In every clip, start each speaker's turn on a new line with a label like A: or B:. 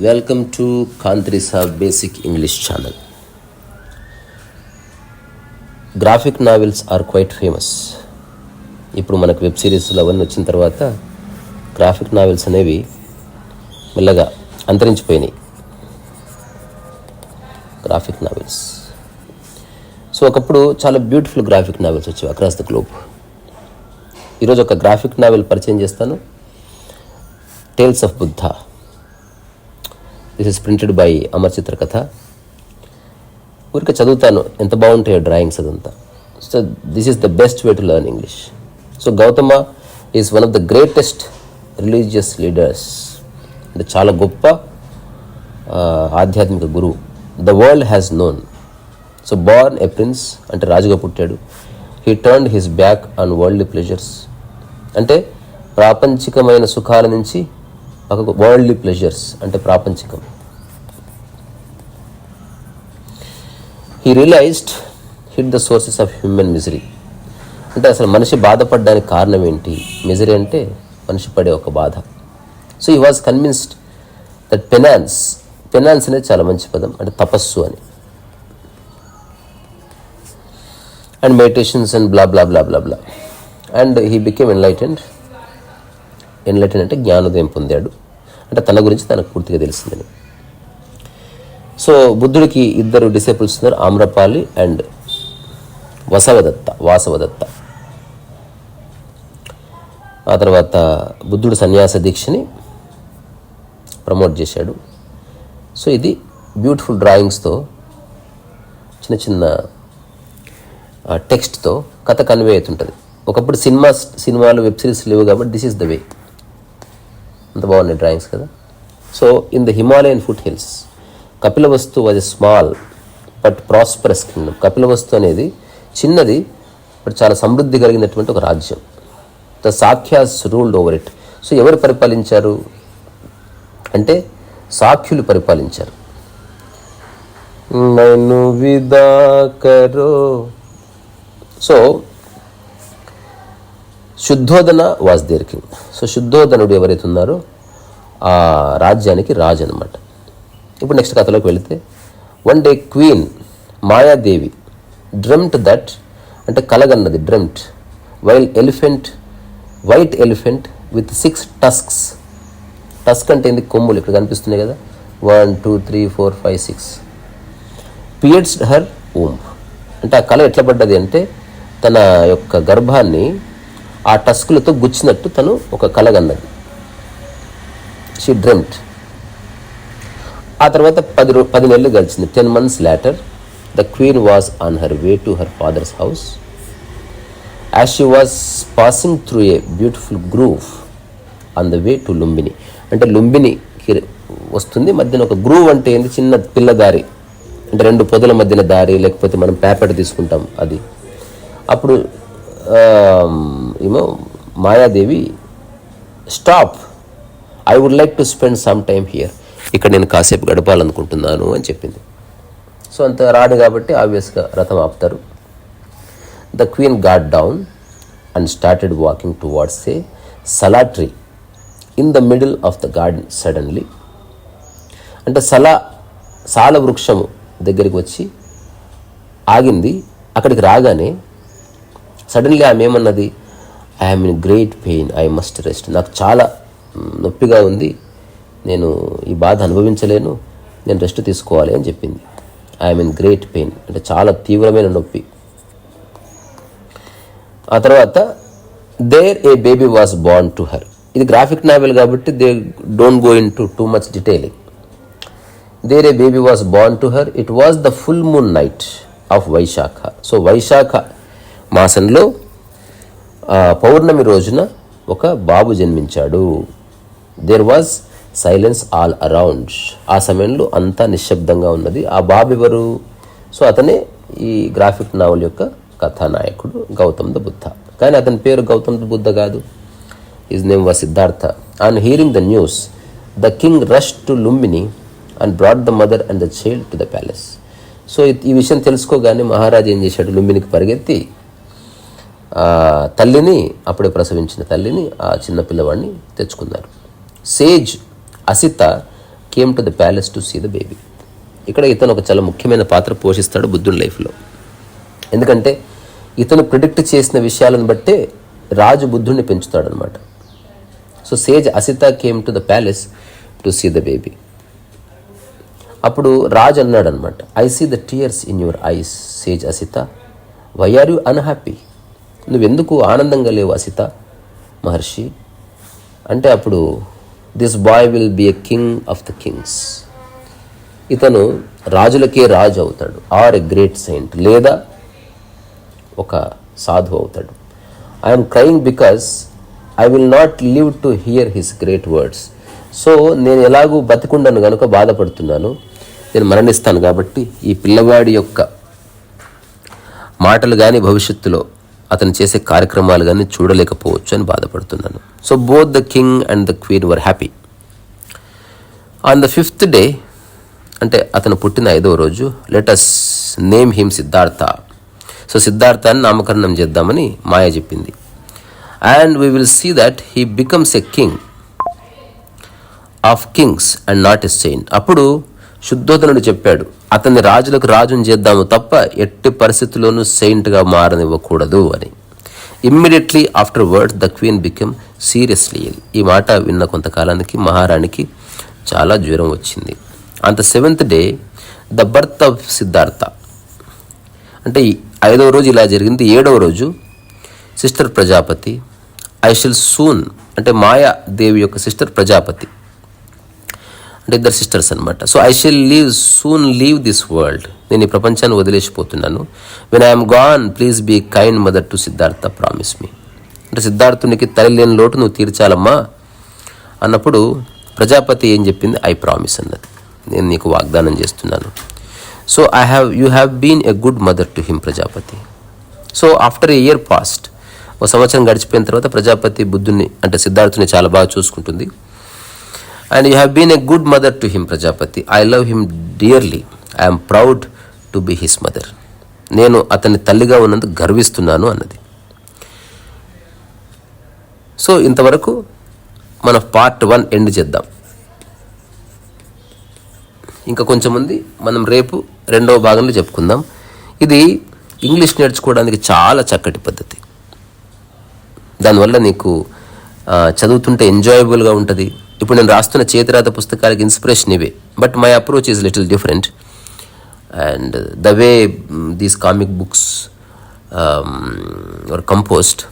A: Welcome to కాంత్రిసా basic English channel graphic novels are quite famous ఇప్పుడు మనకు web సిరీస్లు అవన్నీ వచ్చిన తర్వాత గ్రాఫిక్ నావెల్స్ అనేవి మెల్లగా అంతరించిపోయినాయి. గ్రాఫిక్ నావెల్స్ సో ఒకప్పుడు చాలా బ్యూటిఫుల్ గ్రాఫిక్ నావెల్స్ వచ్చేవి అక్రాస్ ద గ్లోబ్ ఈరోజు ఒక గ్రాఫిక్ నావెల్ పరిచయం చేస్తాను. Tales of Buddha this is printed by Amar Chitra Katha ఊరికే చదువుతాను ఎంత బాగుంటాయో డ్రాయింగ్స్ అదంతా. So this is the best way to learn English so Gautama is one of the greatest religious leaders అంటే చాలా గొప్ప ఆధ్యాత్మిక గురువు. The world has known so born a prince అంటే రాజుగా పుట్టాడు. He turn his back on worldly pleasures అంటే ప్రాపంచికమైన సుఖాల నుంచి ఒక వరల్డ్లీ ప్లెజర్స్ అంటే ప్రాపంచికం. He realised hit the sources of human misery అంటే అసలు మనిషి బాధపడడానికి కారణం ఏంటి? మిజరీ అంటే మనిషి పడే ఒక బాధ. సో ఈ was convinced that penance penance అనేది చాలా మంచి పదం. అంటే తపస్సు అని. And meditations and blah blah blah blah blah and he became enlightened enlightened అంటే జ్ఞానోదయం పొందాడు. అంటే తన గురించి తనకు పూర్తిగా తెలిసిందని. సో బుద్ధుడికి ఇద్దరు డిసేపుల్స్ ఉన్నారు ఆమ్రపాలి అండ్ వసవదత్త వాసవదత్త. ఆ తర్వాత బుద్ధుడు సన్యాస దీక్షని ప్రమోట్ చేశాడు. సో ఇది బ్యూటిఫుల్ డ్రాయింగ్స్తో చిన్న చిన్న టెక్స్ట్తో కథ కన్వే అవుతుంటుంది. ఒకప్పుడు సినిమా సినిమాలు వెబ్ సిరీస్ లేవు కాబట్టి దిస్ ఈస్ ద వే అంత బాగున్నాయి డ్రాయింగ్స్ కదా. So in the Himalayan foot hills Kapilavastu was a small but prosperous kingdom Kapilavastu అనేది చిన్నది బట్ చాలా సమృద్ధి కలిగినటువంటి ఒక రాజ్యం. The Sakyas ruled over it so ఎవరు పరిపాలించారు? అంటే సాఖ్యులు పరిపాలించారు. నన్ను విదాకరో so Suddhodana was their king so శుద్ధోదనుడు ఎవరైతే ఉన్నారో ఆ రాజ్యానికి రాజు అనమాట ఇప్పుడు నెక్స్ట్ కథలోకి వెళితే one day queen Mayadevi dreamt that అంటే కలగన్నది dreamt while elephant white elephant with six tusks tusk అంటే ఏంది? కొమ్ములు ఇక్కడ కనిపిస్తున్నాయి కదా. One two three four five six pierced her womb అంటే ఆ కళ ఎట్లా పడ్డది అంటే తన యొక్క గర్భాన్ని ఆ టస్కులతో గుచ్చినట్టు తను ఒక కలగన్నది. షీ డ్రెమ్ట్ ఆ తర్వాత పది రో పది నెలలు గడిచింది. Ten months later the queen was on her way to her father's house as she was passing through a beautiful grove on the way to Lumbini అంటే లుంబినికి వస్తుంది. మధ్యన ఒక గ్రూవ్ అంటే ఏంటి చిన్న పిల్ల దారి అంటే రెండు పొదల మధ్యన దారి లేకపోతే మనం పేపర్ తీసుకుంటాం అది. అప్పుడు ఏమో Mayadevi stop. I would like to spend some time here ఇక్కడ నేను కాసేపు గడపాలనుకుంటున్నాను అని చెప్పింది. సో అంత రాడు కాబట్టి ఆబ్వియస్గా రథం ఆపుతారు. The queen got down and started walking towards a sala tree in the middle of the garden suddenly అంటే సలా సాల వృక్షము దగ్గరికి వచ్చి ఆగింది. అక్కడికి రాగానే సడన్లీ ఆమె ఏమన్నది? I'm in great pain I must rest నాకు చాలా నొప్పిగా ఉంది. నేను ఈ బాధ అనుభవించలేను. నేను రెస్ట్ తీసుకోవాలి అని చెప్పింది. ఐఎమ్ ఇన్ గ్రేట్ పెయిన్ అంటే చాలా తీవ్రమైన నొప్పి. ఆ తర్వాత there a baby was born to her ఇది గ్రాఫిక్ నావెల్ కాబట్టి they don't go into too much detailing there a baby was born to her it was the full moon night of Vaisakha so Vaisakha మాసంలో పౌర్ణమి రోజున ఒక బాబు జన్మించాడు. There was silence all around ఆ సమయంలో అంతా నిశ్శబ్దంగా ఉన్నది. ఆ బాబు ఎవరు? సో అతనే ఈ గ్రాఫిక్ నావల్ యొక్క కథానాయకుడు గౌతమ్ ద బుద్ధ. కానీ అతని పేరు గౌతమ్ ద బుద్ధ కాదు. His name was Siddhartha and hearing the news the king rush to Lumbini and brought the mother and the child to the palace so ఈ విషయం తెలుసుకోగానే మహారాజు ఏం చేశాడు? లుంబినికి పరిగెత్తి తల్లిని అప్పుడే ప్రసవించిన తల్లిని ఆ చిన్న పిల్లవాడిని తెచ్చుకున్నారు. Sage Asita came to the palace to see the baby ఇక్కడ ఇతను ఒక చాలా ముఖ్యమైన పాత్ర పోషిస్తాడు బుద్ధుని లైఫ్లో ఎందుకంటే ఇతను ప్రిడిక్ట్ చేసిన విషయాలను బట్టే రాజు బుద్ధుడిని పెంచుతాడనమాట so sage Asita came to the palace to see the baby అప్పుడు రాజు అన్నాడనమాట I see the tears in your eyes sage Asita. Why are you unhappy నువ్వెందుకు ఆనందంగా లేవు అసిత మహర్షి? అంటే అప్పుడు this boy will be a king of the kings ఇతను రాజులకే రాజు అవుతాడు. Or a great saint. లేదా ఒక సాధు అవుతాడు. I'm crying because I will not live to hear his great words so నేను ఎలాగూ బతికుండను కనుక బాధపడుతున్నాను. నేను మరణిస్తాను కాబట్టి ఈ పిల్లవాడి యొక్క మాటలు కానీ భవిష్యత్తులో అతను చేసే కార్యక్రమాలు కానీ చూడలేకపోవచ్చు అని బాధపడుతున్నాను. So both the king and the queen were happy on the fifth day అంటే అతను పుట్టిన ఐదవ రోజు let us name him Siddhartha so సిద్ధార్థాన్ని నామకరణం చేద్దామని మాయ చెప్పింది. And we will see that he becomes a king of kings and not a saint అప్పుడు శుద్ధోధనుడు చెప్పాడు అతన్ని రాజులకు రాజును చేద్దాము తప్ప ఎట్టి పరిస్థితుల్లోనూ సెయింట్గా మారనివ్వకూడదు అని. Immediately afterwards the queen became seriously ఈ మాట విన్న కొంతకాలానికి మహారాణికి చాలా జ్వరం వచ్చింది. అంత seventh day the birth of Siddhartha అంటే ఐదవ రోజు ఇలా జరిగింది. ఏడవ రోజు sister Prajapati I shall soon అంటే మాయా దేవి యొక్క సిస్టర్ ప్రజాపతి అంటే ఇద్దరు సిస్టర్స్ అనమాట so I shall leave soon leave this world నేను ఈ ప్రపంచాన్ని వదిలేసిపోతున్నాను. When I'm gone please be kind mother to Siddhartha promise me అంటే సిద్ధార్థునికి తల్లి లేని లోటు నువ్వు తీర్చాలమ్మా అన్నప్పుడు ప్రజాపతి ఏం చెప్పింది? ఐ ప్రామిస్ అన్నది. నేను నీకు వాగ్దానం చేస్తున్నాను. So I have you have been a good mother to him Prajapati. So after a year passed ఒక సంవత్సరం గడిచిపోయిన తర్వాత ప్రజాపతి బుద్ధుని అంటే సిద్ధార్థుని చాలా బాగా చూసుకుంటుంది. And you have been a good mother to him Prajapati I love him dearly I'm proud to be his mother నేను అతని తల్లిగా ఉన్నందుకు గర్విస్తున్నాను అన్నది. సో ఇంతవరకు మన పార్ట్ వన్ ఎండ్ చేద్దాం. ఇంకా కొంచెం ఉంది. మనం రేపు రెండవ భాగంలో చెప్పుకుందాం. ఇది ఇంగ్లీష్ నేర్చుకోవడానికి చాలా చక్కటి పద్ధతి. దానివల్ల నీకు చదువుతుంటే ఎంజాయబుల్గా ఉంటుంది. ఇప్పుడు నేను రాస్తున్న చేతిరాత పుస్తకాలకి ఇన్స్పిరేషన్ ఇవే. But my approach is little different and the way these comic books are composed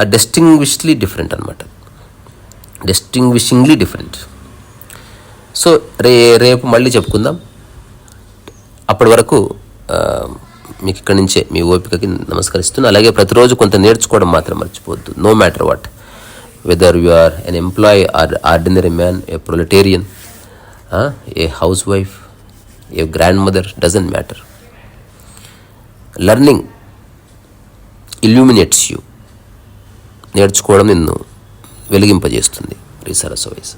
A: are distinguishly different అనమాట డెస్టింగ్విషింగ్లీ డిఫరెంట్ సో రే రేపు మళ్ళీ చెప్పుకుందాం. అప్పటి వరకు మీకు ఇక్కడి నుంచే మీ ఓపికకి నమస్కరిస్తున్నాను అలాగే ప్రతిరోజు కొంత నేర్చుకోవడం మాత్రం మర్చిపోవద్దు. No matter what whether you are an employee or ordinary man a proletarian, a house wife a grand mother matter. Matter learning illuminates you నేర్చుకోవడం నిన్ను వెలిగింపజేస్తుంది రీసరస్ వైస్